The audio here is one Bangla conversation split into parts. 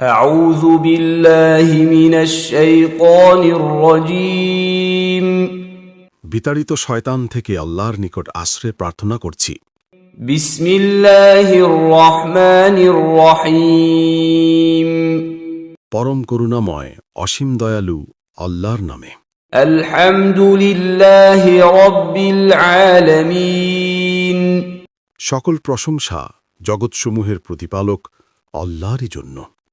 أعوذ بالله من الشيطان الرجيم বিতাড়িত শয়তান থেকে আল্লাহর নিকট আশ্রয় প্রার্থনা করছি بسم الله الرحمن الرحيم পরম করুণাময় অসীম দয়ালু আল্লাহর নামে الحمد لله رب العالمين সকল প্রশংসা জগৎসমূহের প্রতিপালক আল্লাহরই জন্য الرحمن الرحيم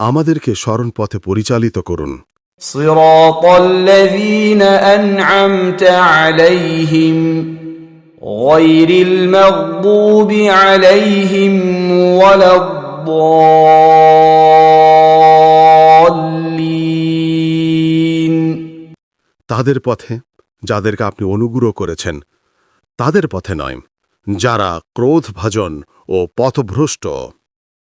আমাদেরকে স্মরণ পথে পরিচালিত করুন صراط الذين أنعمت عليهم غير المغضوب عليهم ولا الضالين তাদের পথে যাদেরকে আপনি অনুগ্রহ করেছেন তাদের পথে নয় যারা ক্রোধভাজন ও পথভ্রষ্ট